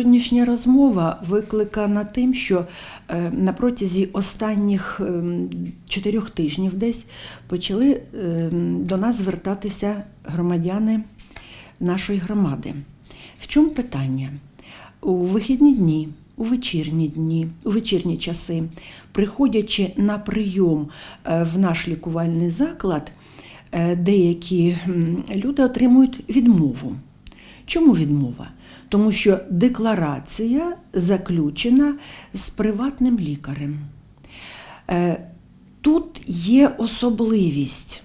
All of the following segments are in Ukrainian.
сьогоднішня розмова викликана тим, що е, на протязі останніх ем, чотирьох тижнів десь почали ем, до нас звертатися громадяни нашої громади. В чому питання? У вихідні дні, у вечірні дні, у вечірні часи, приходячи на прийом е, в наш лікувальний заклад, е, деякі люди отримують відмову. Чому відмова? Тому що декларація заключена з приватним лікарем. Е, Тут є особливість.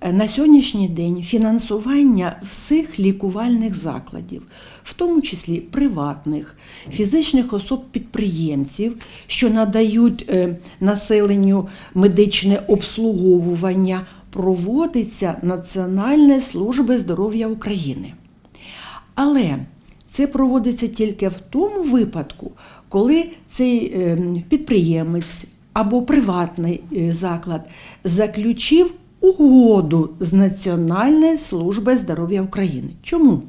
Е, На сьогоднішній день фінансування всіх лікувальних закладів, в тому числі приватних, фізичних особ-підприємців, що надають е, населенню медичне обслуговування, проводиться Національна служба здоров'я України. Але це проводиться тільки в тому випадку, коли цей е, підприємець або приватний е, заклад заключив угоду з Національною службою здоров'я України. Чому?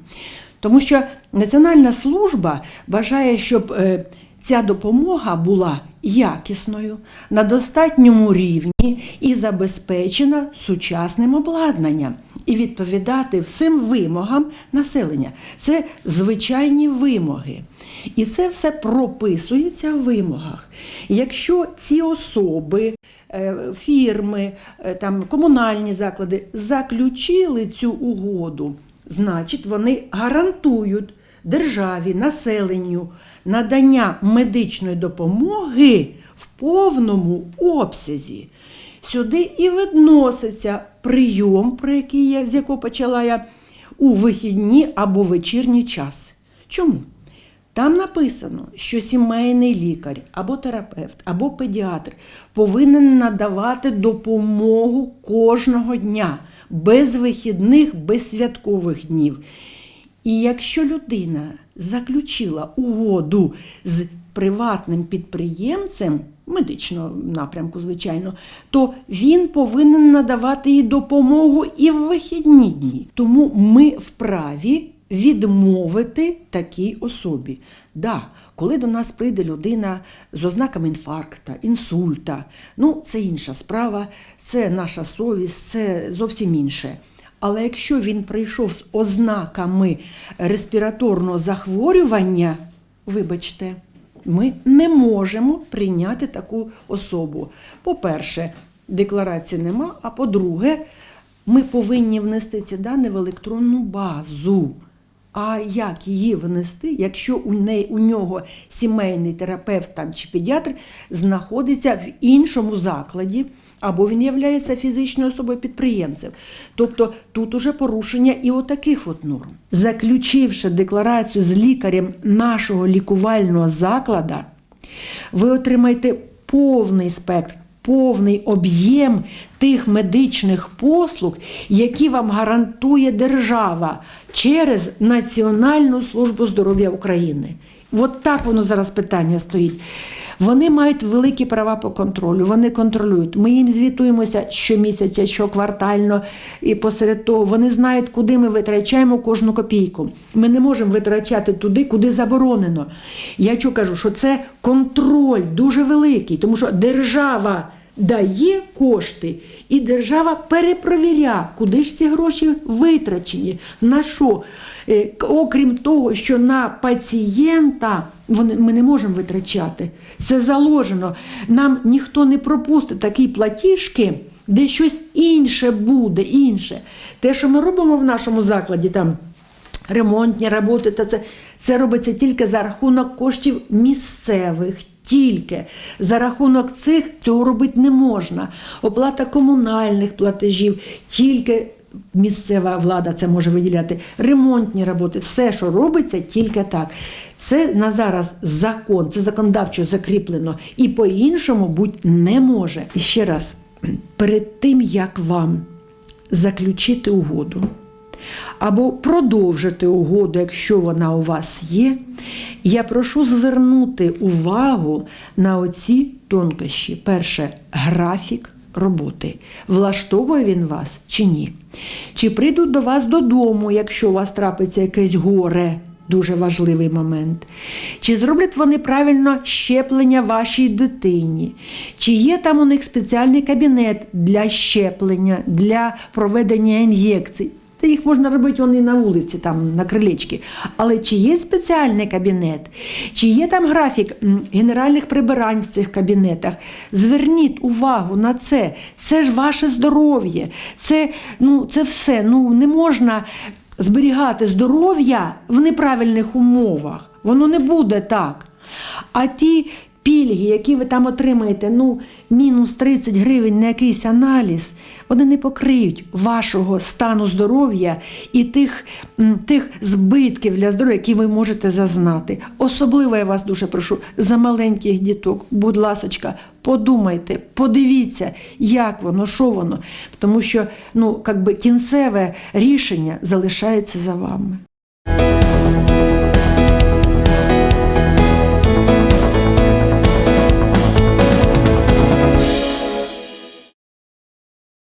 Тому що Національна служба бажає, щоб е, ця допомога була якісною, на достатньому рівні і забезпечена сучасним обладнанням і відповідати всім вимогам населення. Це звичайні вимоги. І це все прописується в вимогах. Якщо ці особи, е, фірми, е, там, комунальні заклади заключили цю угоду, значить вони гарантують державі, населенню надання медичної допомоги в повному обсязі. Сюди і відноситься прийом, про який я, з якого почала я, у вихідні або вечірній час. Чому? Там написано, що сімейний лікар або терапевт, або педіатр повинен надавати допомогу кожного дня, без вихідних, без святкових днів. І якщо людина заключила угоду з приватним підприємцем, медичного напрямку, звичайно, то він повинен надавати їй допомогу і в вихідні дні. Тому ми вправі відмовити такій особі. Да, коли до нас прийде людина з ознаками інфаркта, інсульта, ну це інша справа, це наша совість, це зовсім інше. Але якщо він прийшов з ознаками респіраторного захворювання, вибачте, ми не можемо прийняти таку особу. По-перше, декларації нема, а по-друге, ми повинні внести ці дані в електронну базу. А як її внести, якщо у неї у нього сімейний терапевт там чи педіатр знаходиться в іншому закладі, або він є фізичною особою підприємцем? Тобто тут уже порушення і отаких от норм. Заключивши декларацію з лікарем нашого лікувального закладу, ви отримаєте повний спектр. Повний об'єм тих медичних послуг, які вам гарантує держава через Національну службу здоров'я України. От так воно зараз питання стоїть. Вони мають великі права по контролю, вони контролюють. Ми їм звітуємося щомісяця, щоквартально, і посеред того вони знають, куди ми витрачаємо кожну копійку. Ми не можемо витрачати туди, куди заборонено. Я чу кажу, що це контроль дуже великий, тому що держава дає кошти, і держава перепровіряє, куди ж ці гроші витрачені, на що. Е, Окрім того, що на пацієнта ми не можемо витрачати. Це заложено. Нам ніхто не пропустить такі платіжки, де щось інше буде, інше. Те, що ми робимо в нашому закладі, там ремонтні роботи, та це, це робиться тільки за рахунок коштів місцевих. Тільки за рахунок цих цього робити не можна. Оплата комунальних платежів, тільки місцева влада це може виділяти. Ремонтні роботи, все, що робиться, тільки так. Це на зараз закон, це законодавчо закріплено і по-іншому бути не може. І ще раз, перед тим як вам заключити угоду або продовжити угоду, якщо вона у вас є, я прошу звернути увагу на оці тонкощі. Перше, графік роботи. Влаштовує він вас чи ні? Чи прийдуть до вас додому, якщо у вас трапиться якесь горе? Дуже важливий момент. Чи зроблять вони правильно щеплення вашій дитині? Чи є там у них спеціальний кабінет для щеплення, для проведення ін'єкцій? Та їх можна робити вони на вулиці, там на крилечці. Але чи є спеціальний кабінет, чи є там графік генеральних прибирань в цих кабінетах? Зверніть увагу на це. Це ж ваше здоров'я. Це, ну, це все. Ну, не можна зберігати здоров'я в неправильних умовах. Воно не буде так. А ті пільги, які ви там отримаєте, ну, мінус 30 гривень на якийсь аналіз, вони не покриють вашого стану здоров'я і тих, тих збитків для здоров'я, які ви можете зазнати. Особливо я вас дуже прошу за маленьких діток, будь ласочка, подумайте, подивіться, як воно, що воно. Тому що ну, как би, кінцеве рішення залишається за вами.